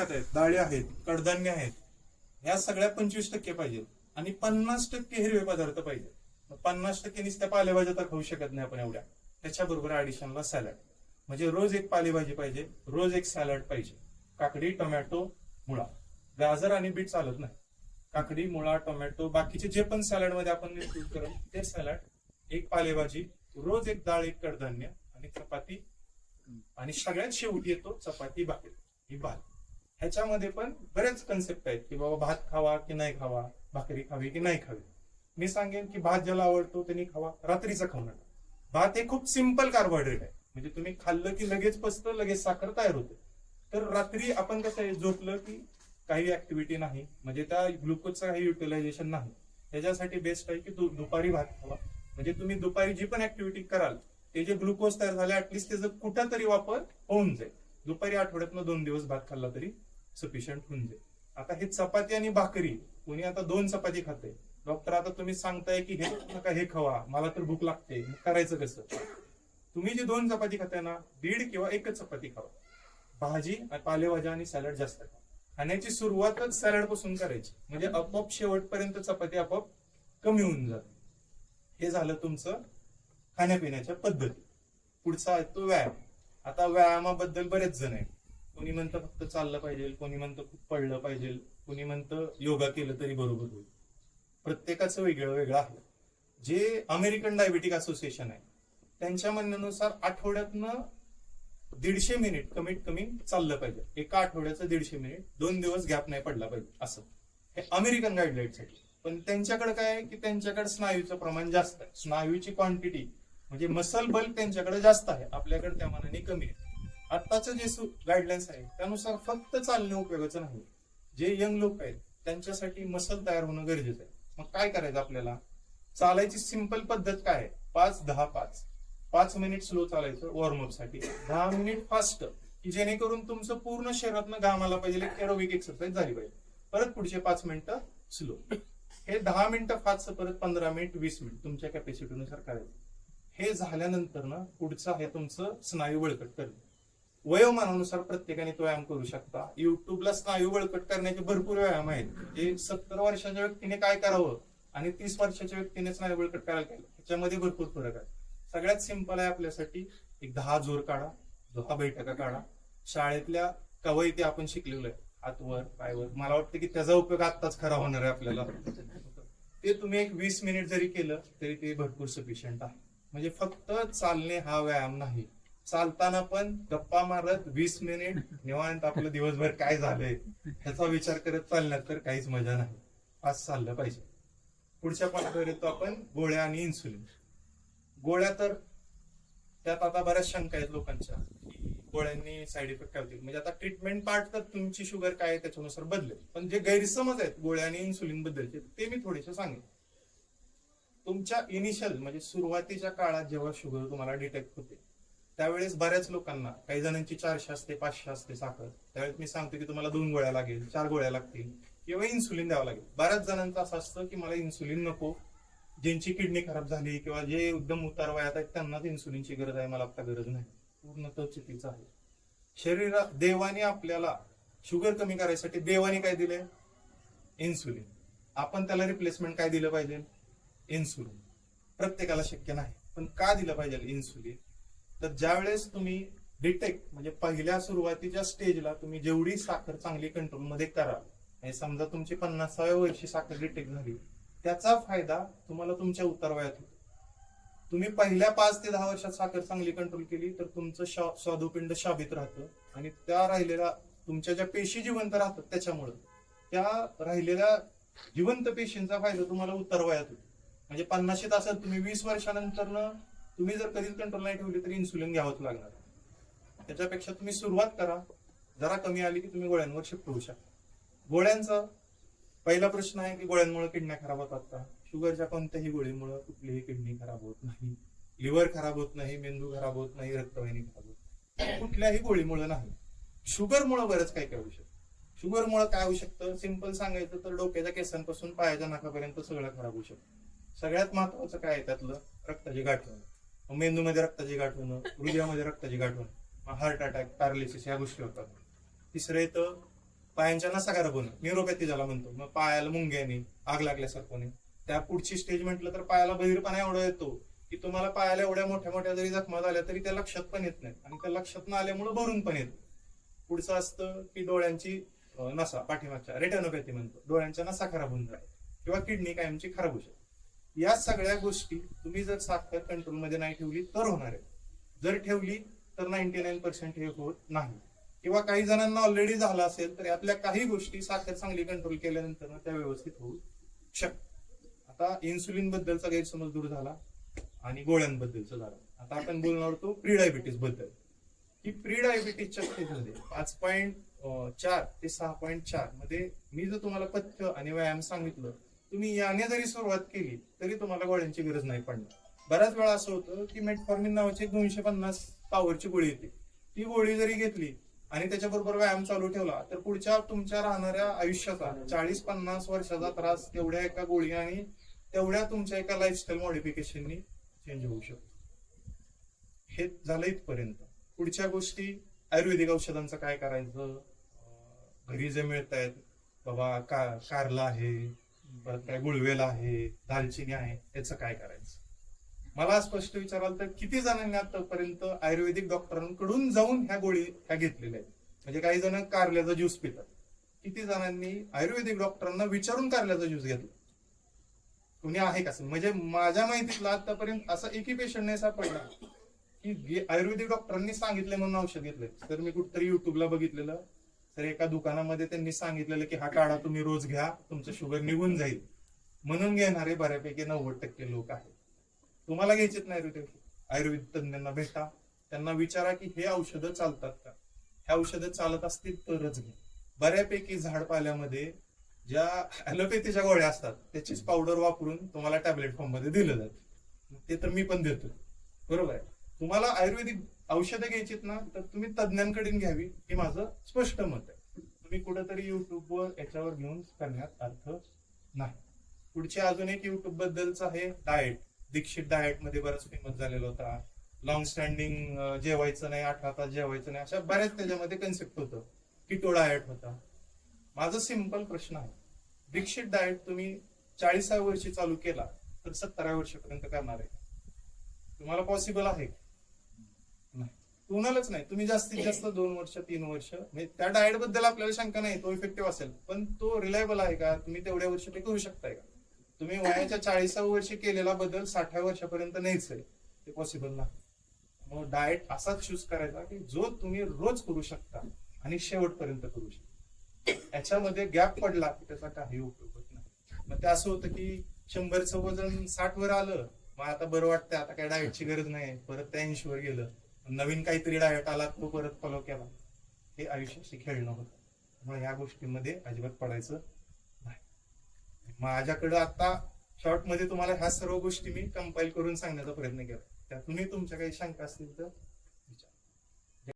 खात आहेत डाळी आहेत कडधान्य आहेत. या सगळ्या पंचवीस टक्के पाहिजेत. आणि पन्नास टक्के हिरवे पदार्थ पाहिजेत. मग पन्नास टक्के नुसत्या पालेभाज्या तर खाऊ शकत नाही आपण एवढ्या. त्याच्याबरोबर ऍडिशनला सॅलड म्हणजे रोज एक पालेभाजी पाहिजे रोज एक सॅलड पाहिजे. काकडी टोमॅटो मुळा. गाजर आणि बीट चालत नाही. काकडी मुळा टोमॅटो बाकीचे जे पण सॅलडमध्ये आपण इन्क्लूड करू ते सॅलड एक पालेभाजी रोज एक डाळ एक कडधान्य आणि चपाती. आणि सगळ्यात शेवटी येतो चपाती भाकरी ही भात. ह्याच्यामध्ये पण बरेच कन्सेप्ट आहेत की बाबा भात खावा की नाही खावा भाकरी खावी की नाही खावी. मी सांगेन की भात ज्याला आवडतो त्यांनी खावा रात्रीचा खाऊ नका. भात हे खूप सिंपल कार्बोहायड्रेट आहे. म्हणजे तुम्ही खाल्लं की लगेच पचतं लगेच साखर तयार होते. तर रात्री आपण कसं आहे झोपलं की काही ऍक्टिव्हिटी नाही म्हणजे त्या ग्लुकोजचं काही युटिलायझेशन नाही. त्याच्यासाठी बेस्ट आहे की दुपारी भात खावा. म्हणजे तुम्ही दुपारी जी पण ऍक्टिव्हिटी कराल ते जे ग्लुकोज तयार झाले ऍटलिस्ट त्याचा कुठंतरी वापर होऊन जाईल. दुपारी आठवड्यातनं दोन दिवस भात खाल्ला तरी सफिशियंट होऊन जाईल. आता हे चपाती आणि भाकरी कोणी आता दोन चपाती खाते डॉक्टर आता तुम्ही सांगताय की हे नका हे खावा. मला तर भूक लागते. करायचं कसं? तुम्ही जी दोन चपाती खाताय ना दीड किंवा एकच चपाती खावा. भाजी पालेभाज्या आणि सॅलड जास्त खा. खाण्याची सुरुवातच सॅलडपासून करायची. म्हणजे आपोआप शेवटपर्यंत चपाती आपोआप कमी होऊन जाते. हे झालं तुमचं खाण्यापिण्याच्या पद्धती. पुढचा आहे तो व्यायाम. आता व्यायामाबद्दल बरेच जण आहेत. कोणी म्हणतं फक्त चाललं पाहिजे कोणी म्हणतं खूप पडलं पाहिजे कोणी म्हणतं योगा केलं तरी बरोबर होईल. प्रत्येकाचं वेगळं वेगळं आहे. जे अमेरिकन डायबेटिक असोसिएशन आहे त्यांच्या म्हणण्यानुसार आठवड्यातनं दीडशे मिनिट कमीत कमी चाललं पाहिजे. एका आठवड्याचं दीडशे मिनिट दोन दिवस गॅप नाही पडला पाहिजे असं. हे अमेरिकन गाईडलाईनसाठी पण त्यांच्याकडे काय आहे की त्यांच्याकडे स्नायूचं प्रमाण जास्त आहे. स्नायूची क्वांटिटी म्हणजे मसल बल्क त्यांच्याकडे जास्त आहे. आपल्याकडे त्या मानाने कमी आहे. आत्ताचं जे गाईडलाईन्स आहे त्यानुसार फक्त चालणे उपयोगाचं नाही. जे यंग लोक आहेत त्यांच्यासाठी मसल तयार होणं गरजेचं आहे. मग काय करायचं आपल्याला? चालायची सिंपल पद्धत काय आहे? पाच दहा पाच. पाच मिनिट स्लो चालायचं वॉर्मअपसाठी. दहा मिनिट फास्ट की जेणेकरून तुमचं पूर्ण शरीरातनं घाम आला पाहिजे. एरोबिक एक्सरसाइज झाली पाहिजे. परत पुढचे पाच मिनिटं स्लो हे दहा मिनिटं फास्ट परत पंधरा मिनिट वीस मिनिट तुमच्या कॅपॅसिटीनुसार करायचं. हे झाल्यानंतर ना पुढचं हे तुमचं स्नायू बळकट करणं. वयोमानानुसार प्रत्येकाने तो व्यायाम करू शकता. युट्यूबला स्नायू बळकट करण्याचे भरपूर व्यायाम आहेत. जे सत्तर वर्षाच्या व्यक्तीने काय करावं आणि तीस वर्षाच्या व्यक्तीने स्नायू बळकट करायला पाहिजे त्याच्यामध्ये भरपूर फरक आहे. सगळ्यात सिंपल आहे आपल्यासाठी एक दहा जोर काढा दहा बैठका काढा. शाळेतल्या कवयिती आपण शिकलेलो आहे. हातवर पायवर मला वाटतं की त्याचा उपयोग आत्ताच खरा होणार आहे आपल्याला. ते तुम्ही एक वीस मिनिट जरी केलं तरी ते भरपूर सफिशियंट आहे. म्हणजे फक्त चालणे हा व्यायाम नाही. चालताना पण गप्पा मारत वीस मिनिट निवांत आपलं दिवसभर काय झालंय ह्याचा विचार करत चालण्यात तर काहीच मजा नाही. आज चाललं पाहिजे. पुढच्या पाठवर येतो आपण गोळ्या आणि इन्सुलिन गोळ्या तर त्यात आता बऱ्याच शंका आहेत लोकांच्या. गोळ्यांनी साईड इफेक्ट काय होतील? म्हणजे आता ट्रीटमेंट पार्ट तर तुमची शुगर काय आहे त्याच्यानुसार बदलेल. पण जे गैरसमज आहेत गोळ्या आणि इन्सुलिन बद्दलचे ते मी थोडेसे सांगेन. तुमच्या इनिशियल म्हणजे सुरुवातीच्या काळात जेव्हा शुगर तुम्हाला डिटेक्ट होते त्यावेळेस बऱ्याच लोकांना काही जणांची चारशे असते पाचशे असते साखर. त्यावेळेस मी सांगतो की तुम्हाला दोन गोळ्या लागेल चार गोळ्या लागतील. किंवा इन्सुलिन द्यावं लागेल. बऱ्याच जणांचं असं असतं की मला इन्सुलिन नको. ज्यांची किडनी खराब झाली किंवा जे एकदम उतार वयात आहेत त्यांनाच इन्सुलिनची गरज आहे मला आता गरज नाही. पूर्ण चुकीचं आहे. शरीरात देवाने आपल्याला शुगर कमी करायसाठी देवाने काय दिले इन्सुलिन आपण त्याला रिप्लेसमेंट काय दिलं पाहिजे? इन्सुलिन प्रत्येकाला शक्य नाही. पण का दिलं पाहिजे इन्सुलिन तर ज्यावेळेस तुम्ही डिटेक्ट म्हणजे पहिल्या सुरुवातीच्या स्टेजला तुम्ही जेवढी साखर चांगली कंट्रोलमध्ये कराल आणि समजा तुमची पन्नासाव्या वर्षी साखर डिटेक्ट झाली त्याचा फायदा तुम्हाला तुमच्या उतारवयात होतो. तुम्ही पहिल्या पाच ते दहा वर्षात साखर चांगली कंट्रोल केली तर तुमचं शा- स्वादुपिंड शाबित राहतं आणि त्या राहिलेल्या तुमच्या ज्या पेशी जिवंत राहतात त्याच्यामुळं त्या राहिलेल्या जिवंत पेशींचा फायदा तुम्हाला उतारवयात होतो. म्हणजे पन्नाशीत असेल तुम्ही वीस वर्षानंतर तुम्ही जर कधीच कंट्रोल नाही ठेवली तरी इन्सुलिन घ्यावंच लागणार. त्याच्यापेक्षा तुम्ही सुरुवात करा. जरा कमी आली की तुम्ही गोळ्यांवर शिफ्ट होऊ शकता. गोळ्यांचा पहिला प्रश्न आहे की गोळ्यांमुळे किडन्या खराब होतात का? शुगरच्या कोणत्याही गोळीमुळे कुठलीही किडनी खराब होत नाही. लिव्हर खराब होत नाही मेंदू खराब होत नाही रक्तवाहिनी खराब होत नाही. कुठल्याही गोळीमुळे नाही. शुगरमुळे बरंच काय काय होऊ शकतं. शुगरमुळे काय होऊ शकतं? सिंपल सांगायचं तर डोक्याच्या केसांपासून पायाच्या नाकापर्यंत सगळं खराब होऊ शकतं. सगळ्यात महत्वाचं काय आहे त्यातलं? रक्ताची गाठ होणं मेंदूमध्ये रक्ताची गाठ होणं हृदयामध्ये रक्ताची गाठ होणं मग हार्ट अटॅक पॅरालिसिस या गोष्टी होतात. तिसरं येतं पायांच्या नसा होणं. न्युरोपॅथी ज्याला म्हणतो. मग पायाला मुंग्याने आग लागल्यासारखं होणे. त्या पुढची स्टेज म्हटलं तर पायाला बहिरपणा एवढा येतो की तुम्हाला पायाला एवढ्या मोठ्या मोठ्या जरी जखमा झाल्या तरी त्या लक्षात पण येत नाही आणि त्या लक्षात न आल्यामुळे भरून पण येत पुढचं असतं की डोळ्यांची नसा पाठीमागच्या रेटॅनोपॅथी म्हणतो. डोळ्यांच्या नसा खराब होऊन जाईल किंवा किडनी कायमची खराब होऊ शकते. या सगळ्या गोष्टी तुम्ही जर साखर कंट्रोलमध्ये नाही ठेवली तर होणार आहे जर ठेवली तर नाईन्टी नाईन पर्सेंट हे होत नाही. किंवा काही जणांना ऑलरेडी झालं असेल तर यातल्या काही गोष्टी साखर चांगली कंट्रोल केल्यानंतर त्या व्यवस्थित होऊ शकतात. आता इन्सुलिन बद्दलचा गैरसमज दूर झाला आणि गोळ्यांबद्दलचं झालं. आता आपण बोलणार होतो प्री डायबिटीसबद्दल. की प्री डायबिटीसच्या स्थितीमध्ये पाच पॉईंट चार ते सहा पॉईंट चारमध्ये मी जर तुम्हाला पथ्य आणि व्यायाम सांगितलं तुम्ही याने जरी सुरुवात केली तरी तुम्हाला गोळ्यांची गरज नाही पडणार. बऱ्याच वेळा असं होतं की मेटफॉर्मिन नावाची एक दोनशे पन्नास पॉवरची गोळी येते. ती गोळी जरी घेतली आणि त्याच्याबरोबर व्यायाम चालू ठेवला तर पुढच्या तुमच्या राहणाऱ्या आयुष्याचा चाळीस पन्नास वर्षाचा त्रास तेवढ्या एका गोळी आणि तेवढ्या तुमच्या एका लाईफस्टाईल मॉडिफिकेशननी चेंज होऊ शकतो. हे झालं इथपर्यंत. पुढच्या गोष्टी आयुर्वेदिक औषधांचं काय करायचं? घरी जे मिळत आहेत बाबा का कारला आहे काय गुळवेल आहे दालचिनी आहे याचं काय करायचं? मला स्पष्ट विचाराल तर किती जणांनी आतापर्यंत आयुर्वेदिक डॉक्टरांकडून जाऊन ह्या गोळी ह्या घेतलेल्या आहेत? म्हणजे काही जण कारल्याचा ज्यूस पितात. किती जणांनी आयुर्वेदिक डॉक्टरांना विचारून कारल्याचा ज्यूस घेतला? कुणी आहे का? म्हणजे माझ्या माहितीतला आतापर्यंत असा एकही पेशंट नाही सापडला की आयुर्वेदिक डॉक्टरांनी सांगितले म्हणून औषध घेतलंय. तर मी कुठतरी युट्यूबला बघितलेलं. तर एका दुकानामध्ये त्यांनी सांगितलेलं की हा काढा तुम्ही रोज घ्या तुमचं शुगर निघून जाईल. म्हणून घेणारे बऱ्यापैकी नव्वद टक्के लोक आहेत. तुम्हाला घ्यायचेत नाही आयुर्वेदिक आयुर्वेद तज्ञांना भेटा. त्यांना विचारा की हे औषधं चालतात का? हे औषधं चालत असतील तरच घ्या. बऱ्यापैकी झाडपाल्यामध्ये ज्या ऍलोपॅथीच्या गोळ्या असतात त्याचीच पावडर वापरून तुम्हाला टॅबलेट फॉर्ममध्ये दिलं जातं. ते तर मी पण देतो बरोबर आहे. तुम्हाला आयुर्वेदिक औषधं घ्यायचीत ना तर तुम्ही तज्ज्ञांकडून घ्यावी हे माझं स्पष्ट मत आहे. तुम्ही कुठेतरी युट्यूबवर याच्यावर घेऊन करण्यात अर्थ नाही. पुढचे अजून एक युट्यूब बद्दलचं आहे डाएट दीक्षित डाएटमध्ये बराच फेमस झालेला होता. लॉंग स्टँडिंग जेवायचं नाही अठरा तास जेवायचं नाही अशा बऱ्याच त्याच्यामध्ये कन्सेप्ट होतं. किटो डाएट होता. माझा सिंपल प्रश्न आहे. दीक्षित डाएट तुम्ही चाळीसाव्या वर्षी चालू केला तर सत्तराव्या वर्षापर्यंत करणार आहे. तुम्हाला पॉसिबल आहे. कोणालाच नाही. तुम्ही जास्तीत जास्त दोन वर्ष तीन वर्ष. म्हणजे त्या डाएटबद्दल आपल्याला शंका नाही. तो इफेक्टिव्ह असेल. पण तो रिलायबल आहे का? तुम्ही तेवढ्या वर्ष ते करू शकताय का? तुम्ही वयाच्या चाळीसाव्या वर्षी केलेला बदल साठव्या वर्षापर्यंत नाहीच आहे. ते पॉसिबल नाही मग डाएट असाच चूज करायचा की जो तुम्ही रोज करू शकता आणि शेवटपर्यंत करू शकता. याच्यामध्ये गॅप पडला की त्याचा काही उपयोग होत नाही. मग ते असं होतं की शंभरचं वजन साठ वर आलं. मग आता बरं वाटतं आता काय डाएटची गरज नाही. परत त्या ऐंशी वर गेलं. नवीन काहीतरी डायट आला तो परत फॉलो केला. हे आयुष्याशी खेळणं होतं. त्यामुळे या गोष्टींमध्ये अजिबात पडायचं नाही. माझ्याकडं आता शॉर्टमध्ये तुम्हाला ह्या सर्व गोष्टी मी कंपाईल करून सांगण्याचा प्रयत्न केला. त्यातूनही तुमच्या काही शंका असतील तर